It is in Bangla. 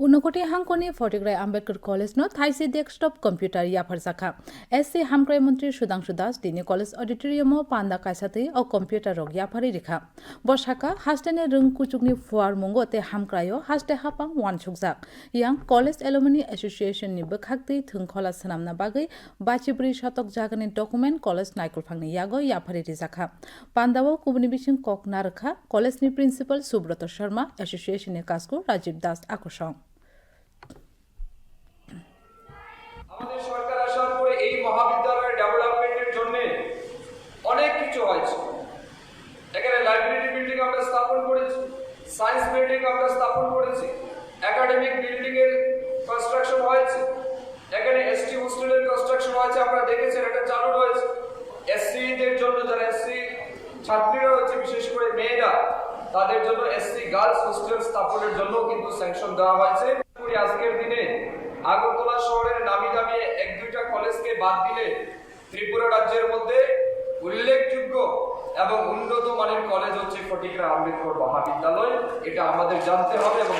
College no thaisi desktop computer ya pharsakha. SC Hamkrai Mantri Sudhanshu Das dini college auditorium o panda kaisatei o computer rok ya phari rikha. Boshaka hastene rung kuchukni fuar mungo te hamkrayo haste hapang wan chukjak. Yang College Alumni Association ni bwkhakti thungkhola sanamna bagui bachibri shatok jagani document college naikul phangni yago ya phari rijakha. Pandao kubuni bising kok narkha college ni principal Subrata Sharma association ni kasku Das আকর্ষণ আমাদের সরকার আসার পরে এই মহাবিদ্যালয়ের ডেভেলপমেন্টের জন্য অনেক কিছু হয়েছে। এখানে লাইব্রেরি বিল্ডিং আমরা স্থাপন করেছি সায়েন্স বিল্ডিং আমরা স্থাপন করেছি একাডেমিক বিল্ডিং এর কনস্ট্রাকশন হয়েছে, এখানে এসটি হোস্টেলের কনস্ট্রাকশন হয়েছে, আপনারা দেখেছেন এটা চালু রয়েছে। এসসি দের জন্য যারা এসসি ছাত্রীরা রয়েছে বিশেষ করে মেয়েরা, তাদের জন্য এসসি গার্লস হোস্টেল স্থাপনের জন্য কিন্তু স্যাংশন দেওয়া হয়েছে। আজকের দিনে আগরতলা শহরের নামি দামি এক দুইটা কলেজকে বাদ দিলে ত্রিপুরা রাজ্যের মধ্যে উল্লেখযোগ্য এবং উন্নত মানের কলেজ হচ্ছে ফটিকরা আম্বেদকর মহাবিদ্যালয়। এটা আমাদের জানতে হবে এবং